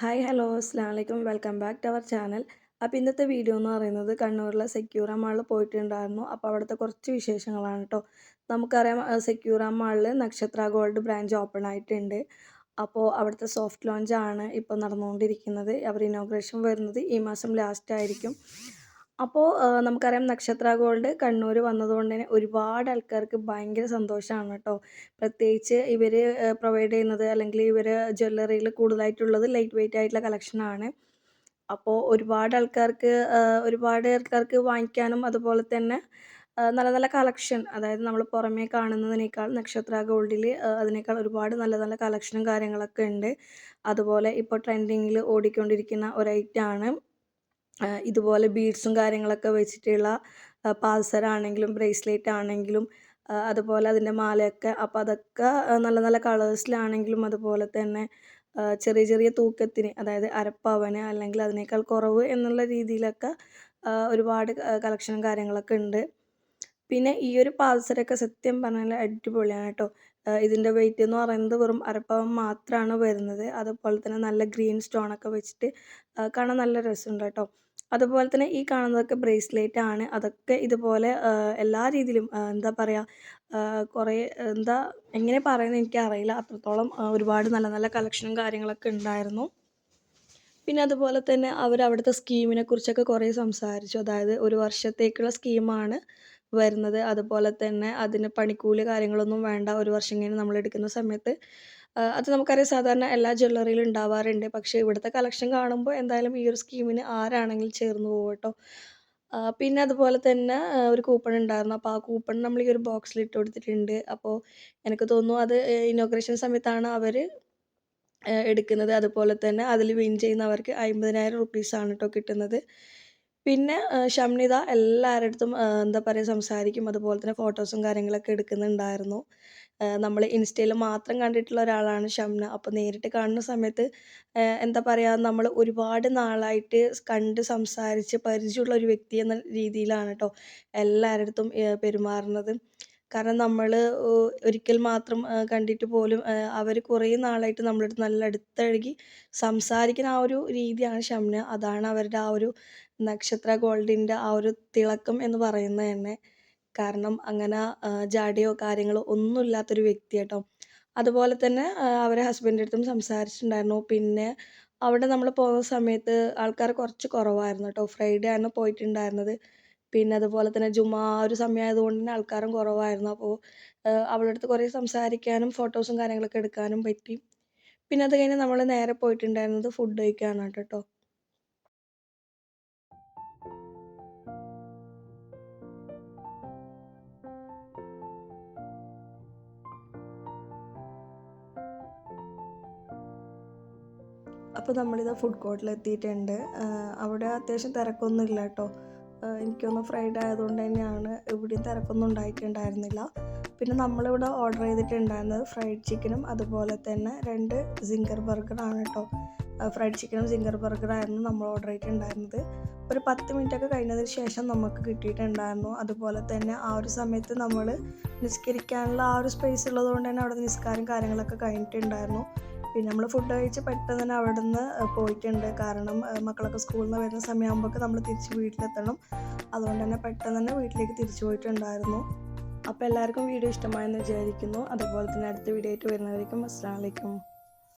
Hi hello അസ്ലാം വലൈക്കും welcome back to our channel അപ്പോൾ ഇന്നത്തെ വീഡിയോ എന്ന് പറയുന്നത് കണ്ണൂരിലെ സെക്യൂറ മാളിൽ പോയിട്ടുണ്ടായിരുന്നു. അപ്പോൾ അവിടുത്തെ കുറച്ച് വിശേഷങ്ങളാണ് കേട്ടോ നമുക്കറിയാം സെക്യൂറ മാളിൽ നക്ഷത്ര ഗോൾഡ് ബ്രാഞ്ച് ഓപ്പൺ ആയിട്ടുണ്ട്. അപ്പോൾ അവിടുത്തെ സോഫ്റ്റ് ലോഞ്ച് ആണ് ഇപ്പോൾ നടന്നുകൊണ്ടിരിക്കുന്നത്. അവർ ഇനോഗ്രേഷൻ വരുന്നത് ഈ മാസം ലാസ്റ്റ് ആയിരിക്കും. അപ്പോൾ നമുക്കറിയാം നക്ഷത്ര ഗോൾഡ് കണ്ണൂർ വന്നതുകൊണ്ട് തന്നെ ഒരുപാട് ആൾക്കാർക്ക് ഭയങ്കര സന്തോഷമാണ് കേട്ടോ പ്രത്യേകിച്ച് ഇവർ പ്രൊവൈഡ് ചെയ്യുന്നത് അല്ലെങ്കിൽ ഇവർ ജ്വല്ലറിയിൽ കൂടുതലായിട്ടുള്ളത് ലൈറ്റ് വെയിറ്റ് ആയിട്ടുള്ള കളക്ഷനാണ് അപ്പോൾ ഒരുപാട് ആൾക്കാർക്ക് ഒരുപാട് ആൾക്കാർക്ക് വാങ്ങിക്കാനും അതുപോലെ തന്നെ നല്ല നല്ല കളക്ഷൻ അതായത് നമ്മൾ പുറമേ കാണുന്നതിനേക്കാൾ നക്ഷത്ര ഗോൾഡിൽ അതിനേക്കാൾ ഒരുപാട് നല്ല നല്ല കളക്ഷനും കാര്യങ്ങളൊക്കെ ഉണ്ട്. അതുപോലെ ഇപ്പോൾ ട്രെൻഡിങ്ങിൽ ഓടിക്കൊണ്ടിരിക്കുന്ന ഒരു ഐറ്റമാണ് ഇതുപോലെ ബീഡ്സും കാര്യങ്ങളൊക്കെ വെച്ചിട്ടുള്ള പാൽസരാണെങ്കിലും ബ്രേസ്ലെറ്റ് ആണെങ്കിലും അതുപോലെ അതിന്റെ മാലയൊക്കെ. അപ്പോൾ അതൊക്കെ നല്ല നല്ല കളേഴ്സിലാണെങ്കിലും അതുപോലെ തന്നെ ചെറിയ ചെറിയ തൂക്കത്തിന് അതായത് അരപ്പവന് അല്ലെങ്കിൽ അതിനേക്കാൾ കുറവ് എന്നുള്ള രീതിയിലൊക്കെ ഒരുപാട് കളക്ഷനും കാര്യങ്ങളൊക്കെ ഉണ്ട്. പിന്നെ ഈ ഒരു പാൽസരൊക്കെ സത്യം പറഞ്ഞാൽ അടിപൊളിയാണ് കേട്ടോ. ഇതിന്റെ വെയിറ്റ് എന്ന് പറയുന്നത് വെറും അരപ്പവൻ മാത്രമാണ് വരുന്നത്. അതുപോലെ തന്നെ നല്ല ഗ്രീൻ സ്റ്റോണൊക്കെ വെച്ചിട്ട് കാണാൻ നല്ല രസമുണ്ട് കേട്ടോ. അതുപോലെ തന്നെ ഈ കാണുന്നതൊക്കെ ബ്രേസ്ലെറ്റ് ആണ്. അതൊക്കെ ഇതുപോലെ എല്ലാ രീതിയിലും എന്താ പറയുക കുറേ എന്താ എങ്ങനെ പറയുന്നത് എനിക്കറിയില്ല. അത്രത്തോളം ഒരുപാട് നല്ല നല്ല കളക്ഷനും കാര്യങ്ങളൊക്കെ ഉണ്ടായിരുന്നു. പിന്നെ അതുപോലെ തന്നെ അവർ അവിടുത്തെ സ്കീമിനെ കുറിച്ചൊക്കെ കുറേ സംസാരിച്ചു. അതായത് ഒരു വർഷത്തേക്കുള്ള സ്കീമാണ് വരുന്നത്. അതുപോലെ തന്നെ അതിന് പണിക്കൂലി കാര്യങ്ങളൊന്നും വേണ്ട. ഒരു വർഷം കഴിഞ്ഞ് നമ്മൾ എടുക്കുന്ന സമയത്ത് അത് നമുക്കറിയാം സാധാരണ എല്ലാ ജ്വല്ലറിയിലും ഉണ്ടാവാറുണ്ട്. പക്ഷേ ഇവിടുത്തെ കളക്ഷൻ കാണുമ്പോൾ എന്തായാലും ഈ ഒരു സ്കീമിന് ആരാണെങ്കിലും ചേർന്ന് പോകും കേട്ടോ. പിന്നെ അതുപോലെ തന്നെ ഒരു കൂപ്പൺ ഉണ്ടായിരുന്നു. അപ്പോൾ ആ കൂപ്പൺ നമ്മൾ ഈ ഒരു ബോക്സിൽ ഇട്ട് കൊടുത്തിട്ടുണ്ട്. അപ്പോൾ എനിക്ക് തോന്നുന്നു അത് ഇനോഗ്രേഷൻ സമയത്താണ് അവർ എടുക്കുന്നത്. അതുപോലെ തന്നെ അതിൽ വിൻ ചെയ്യുന്നവർക്ക് അമ്പതിനായിരം റുപ്പീസാണ് കേട്ടോ കിട്ടുന്നത്. പിന്നെ ഷംനിത എല്ലാവരുടെ അടുത്തും എന്താ പറയുക സംസാരിക്കും. അതുപോലെ തന്നെ ഫോട്ടോസും കാര്യങ്ങളൊക്കെ എടുക്കുന്നുണ്ടായിരുന്നു. നമ്മൾ ഇൻസ്റ്റയിൽ മാത്രം കണ്ടിട്ടുള്ള ഒരാളാണ് ഷംന. അപ്പോൾ നേരിട്ട് കാണുന്ന സമയത്ത് എന്താ പറയുക നമ്മൾ ഒരുപാട് നാളായിട്ട് കണ്ട് സംസാരിച്ച് പരിചയമുള്ള ഒരു വ്യക്തി എന്ന രീതിയിലാണ് കേട്ടോ എല്ലാവരുടെ അടുത്തും പെരുമാറുന്നത്. കാരണം നമ്മൾ ഒരിക്കൽ മാത്രം കണ്ടിട്ട് പോലും അവർ കുറേ നാളായിട്ട് നമ്മളോട് നല്ല അടുത്തഴുകി സംസാരിക്കുന്ന ആ ഒരു രീതിയാണ് ഷംന അതാണ് അവരുടെ ആ ഒരു നക്ഷത്ര ഗോൾഡിന്റെ ആ ഒരു തിളക്കം എന്ന് പറയുന്നത് തന്നെ. കാരണം അങ്ങനെ ജാടയോ കാര്യങ്ങളോ ഒന്നും ഇല്ലാത്തൊരു വ്യക്തി കേട്ടോ. അതുപോലെ തന്നെ അവരെ ഹസ്ബൻഡിന്റെ അടുത്തും സംസാരിച്ചിട്ടുണ്ടായിരുന്നു. പിന്നെ അവിടെ നമ്മൾ പോകുന്ന സമയത്ത് ആൾക്കാർ കുറച്ച് കുറവായിരുന്നു കേട്ടോ. ഫ്രൈഡേ ആണ് പോയിട്ടുണ്ടായിരുന്നത്. പിന്നെ അതുപോലെ തന്നെ ജുമാ ഒരു സമയമായതുകൊണ്ട് തന്നെ ആൾക്കാരും കുറവായിരുന്നു. അപ്പോൾ അവളുടെ അടുത്ത് കുറേ സംസാരിക്കാനും ഫോട്ടോസും കാര്യങ്ങളൊക്കെ എടുക്കാനും പറ്റി. പിന്നെ അത് കഴിഞ്ഞ് നമ്മൾ നേരെ പോയിട്ടുണ്ടായിരുന്നത് ഫുഡ് കഴിക്കാനാണ് കേട്ടോ. അപ്പോൾ നമ്മളിത് ഫുഡ് കോർട്ടിൽ എത്തിയിട്ടുണ്ട് അവിടെ അത്യാവശ്യം തിരക്കൊന്നും ഇല്ല കേട്ടോ. എനിക്കൊന്ന് ഫ്രൈഡ് ആയതുകൊണ്ട് തന്നെയാണ് ഇവിടെയും തിരക്കൊന്നും ഉണ്ടായിട്ടുണ്ടായിരുന്നില്ല പിന്നെ നമ്മളിവിടെ ഓർഡർ ചെയ്തിട്ടുണ്ടായിരുന്നത് ഫ്രൈഡ് ചിക്കനും അതുപോലെ തന്നെ രണ്ട് സിംഗർ ബർഗറാണ് കേട്ടോ ഫ്രൈഡ് ചിക്കനും സിംഗർ ബർഗറായിരുന്നു നമ്മൾ ഓർഡർ ചെയ്തിട്ടുണ്ടായിരുന്നത്. ഒരു പത്ത് മിനിറ്റൊക്കെ കഴിഞ്ഞതിന് ശേഷം നമുക്ക് കിട്ടിയിട്ടുണ്ടായിരുന്നു. അതുപോലെ തന്നെ ആ ഒരു സമയത്ത് നമ്മൾ നിസ്കരിക്കാനുള്ള ആ ഒരു സ്പേസ് ഉള്ളതുകൊണ്ട് തന്നെ അവിടെ നിസ്കാരം കാര്യങ്ങളൊക്കെ കഴിഞ്ഞിട്ടുണ്ടായിരുന്നു. പിന്നെ നമ്മൾ ഫുഡ് കഴിച്ച് പെട്ടെന്ന് തന്നെ അവിടെ നിന്ന് പോയിട്ടുണ്ട്. കാരണം മക്കളൊക്കെ സ്കൂളിൽ നിന്ന് വരുന്ന സമയമാകുമ്പോഴൊക്കെ നമ്മൾ തിരിച്ച് വീട്ടിലെത്തണം. അതുകൊണ്ട് തന്നെ പെട്ടെന്ന് തന്നെ വീട്ടിലേക്ക് തിരിച്ചു പോയിട്ടുണ്ടായിരുന്നു. അപ്പോൾ എല്ലാവർക്കും വീഡിയോ ഇഷ്ടമായെന്ന് വിചാരിക്കുന്നു. അതുപോലെ തന്നെ അടുത്ത വീഡിയോ ആയിട്ട് വരുന്നവരേക്കും അസ്സാം വലൈക്കും